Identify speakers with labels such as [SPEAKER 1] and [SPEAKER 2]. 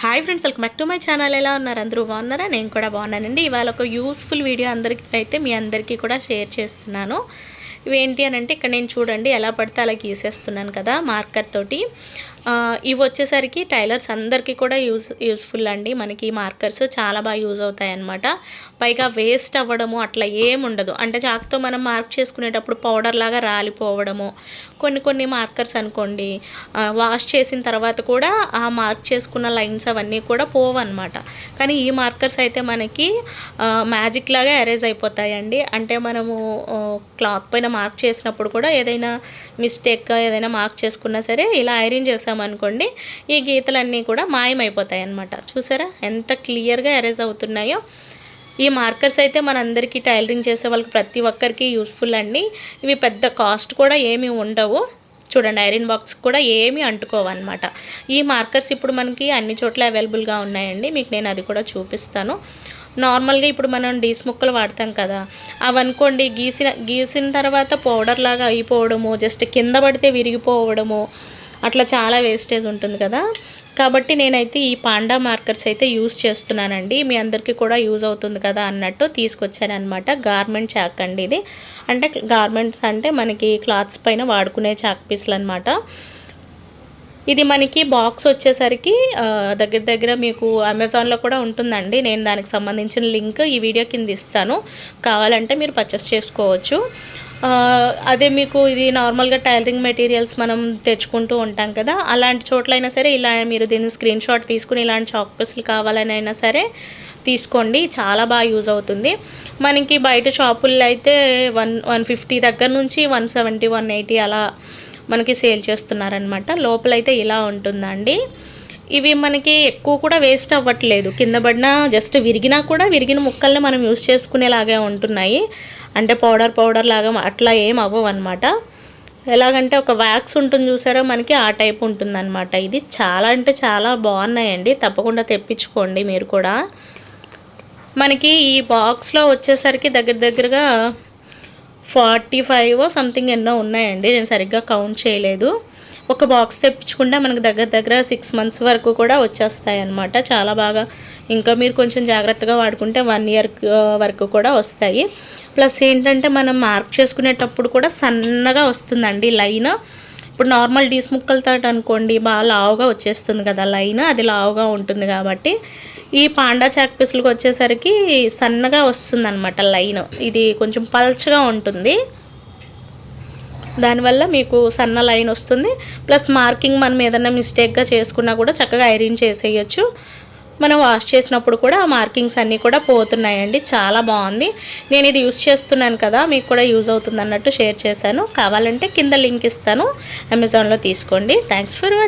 [SPEAKER 1] Hi friends welcome back to my channel ఎలా ఉన్నారు? అందరూ బాగున్నారా? నేను కూడా బాగున్నానండి. ఇవాళ ఒక యూస్ఫుల్ వీడియో అందరికీ అయితే మీ అందరికీ కూడా షేర్ చేస్తున్నాను. ఇవేంటి అని అంటే ఇక్కడ నేను చూడండి ఎలా పడితే అలా గీసేస్తున్నాను కదా మార్కర్ తోటి. ఇవి వచ్చేసరికి టైలర్స్ అందరికీ కూడా యూస్ యూస్ఫుల్ అండి. మనకి ఈ మార్కర్స్ చాలా బాగా యూజ్ అవుతాయి అన్నమాట పైగా వేస్ట్ అవ్వడము అట్లా ఏం ఉండదు. అంటే చాకుతో మనం మార్క్ చేసుకునేటప్పుడు పౌడర్ లాగా రాలిపోవడము. కొన్ని కొన్ని మార్కర్స్ అనుకోండి వాష్ చేసిన తర్వాత కూడా ఆ మార్క్ చేసుకున్న లైన్స్ అవన్నీ కూడా పోవన్నమాట. కానీ ఈ మార్కర్స్ అయితే మనకి మ్యాజిక్ లాగా ఎరేజ్ అయిపోతాయండి. అంటే మనము క్లాత్ పైన మార్క్ చేసినప్పుడు కూడా ఏదైనా మిస్టేక్గా ఏదైనా మార్క్ చేసుకున్నా సరే ఇలా ఐరన్ అనుకోండి ఈ గీతలన్నీ కూడా మాయమైపోతాయి అన్నమాట చూసారా? ఎంత క్లియర్గా ఎరేజ్ అవుతున్నాయో. ఈ మార్కర్స్ అయితే మనందరికీ టైలరింగ్ చేసే వాళ్ళకి ప్రతి ఒక్కరికి యూస్ఫుల్ అండి. ఇవి పెద్ద కాస్ట్ కూడా ఏమీ ఉండవు. చూడండి ఐరన్ బాక్స్ కూడా ఏమీ అంటుకోవన్నమాట. ఈ మార్కర్స్ ఇప్పుడు మనకి అన్ని చోట్ల అవైలబుల్గా ఉన్నాయండి. మీకు నేను అది కూడా చూపిస్తాను. నార్మల్గా ఇప్పుడు మనం డీస్ ముక్కలు వాడతాం కదా. అవి అనుకోండి గీసిన గీసిన తర్వాత పౌడర్ లాగా అయిపోవడము జస్ట్ కింద పడితే విరిగిపోవడము అట్లా చాలా వేస్టేజ్ ఉంటుంది కదా. కాబట్టి నేనైతే ఈ పాండా మార్కర్స్ అయితే యూస్ చేస్తున్నానండి. మీ అందరికీ కూడా యూజ్ అవుతుంది కదా అన్నట్టు తీసుకొచ్చాను అనమాట గార్మెంట్ చాక్ అండి ఇది. అంటే గార్మెంట్స్ అంటే మనకి క్లాత్స్ పైన వాడుకునే చాక్ పీసులు అనమాట ఇది మనకి బాక్స్ వచ్చేసరికి దగ్గర దగ్గర మీకు అమెజాన్లో కూడా ఉంటుందండి. నేను దానికి సంబంధించిన లింక్ ఈ వీడియో కింద ఇస్తాను. కావాలంటే మీరు పర్చేస్ చేసుకోవచ్చు. అదే మీకు ఇది నార్మల్గా టైలరింగ్ మెటీరియల్స్ మనం తెచ్చుకుంటూ ఉంటాం కదా. అలాంటి చోట్లైనా సరే ఇలా మీరు దీన్ని స్క్రీన్ షాట్ తీసుకుని ఇలాంటి చాక్ పీసులు కావాలని అయినా సరే తీసుకోండి. చాలా బాగా యూజ్ అవుతుంది. మనకి బయట షాపుల్లో అయితే వన్ వన్ ఫిఫ్టీ దగ్గర నుంచి వన్ సెవెంటీ వన్ ఎయిటీ అలా మనకి సేల్ చేస్తున్నారనమాట లోపలైతే ఇలా ఉంటుందండి. ఇవి మనకి ఎక్కువ కూడా వేస్ట్ అవ్వట్లేదు. కింద పడినా జస్ట్ విరిగినా కూడా విరిగిన ముక్కల్ని మనం యూస్ చేసుకునేలాగే ఉంటున్నాయి. అంటే పౌడర్ పౌడర్ లాగా అట్లా ఏం అవ్వవు అనమాట ఎలాగంటే ఒక వ్యాక్స్ ఉంటుంది చూసారో? మనకి ఆ టైప్ ఉంటుందన్నమాట. ఇది చాలా అంటే చాలా బాగున్నాయండి. తప్పకుండా తెప్పించుకోండి మీరు కూడా. మనకి ఈ బాక్స్లో వచ్చేసరికి దగ్గర దగ్గరగా ఫార్టీ ఫైవ్ సంథింగ్ ఎన్నో ఉన్నాయండి. నేను సరిగ్గా కౌంట్ చేయలేదు. ఒక బాక్స్ తెప్పించకుండా మనకు దగ్గర దగ్గర సిక్స్ మంత్స్ వరకు కూడా వచ్చేస్తాయి అన్నమాట చాలా బాగా ఇంకా మీరు కొంచెం జాగ్రత్తగా వాడుకుంటే వన్ ఇయర్ వరకు కూడా వస్తాయి. ప్లస్ ఏంటంటే మనం మార్క్ చేసుకునేటప్పుడు కూడా సన్నగా వస్తుందండి లైన్. ఇప్పుడు నార్మల్ డీస్ ముక్కలతో అనుకోండి బాగా లావుగా వచ్చేస్తుంది కదా లైన్. అది లావుగా ఉంటుంది కాబట్టి ఈ పాండా చాక్ పీసులకు వచ్చేసరికి సన్నగా వస్తుందన్నమాట లైన్. ఇది కొంచెం పల్చగా ఉంటుంది. దానివల్ల మీకు సన్న లైన్ వస్తుంది. ప్లస్ మార్కింగ్ మనం ఏదైనా మిస్టేక్గా చేసుకున్నా కూడా చక్కగా ఐరన్ చేసేయచ్చు. మనం వాష్ చేసినప్పుడు కూడా ఆ మార్కింగ్స్ అన్నీ కూడా పోతున్నాయండి. చాలా బాగుంది. నేను ఇది యూజ్ చేస్తున్నాను కదా మీకు కూడా యూజ్ అవుతుంది అన్నట్టు షేర్ చేశాను. కావాలంటే కింద లింక్ ఇస్తాను. అమెజాన్లో తీసుకోండి. Thanks for watching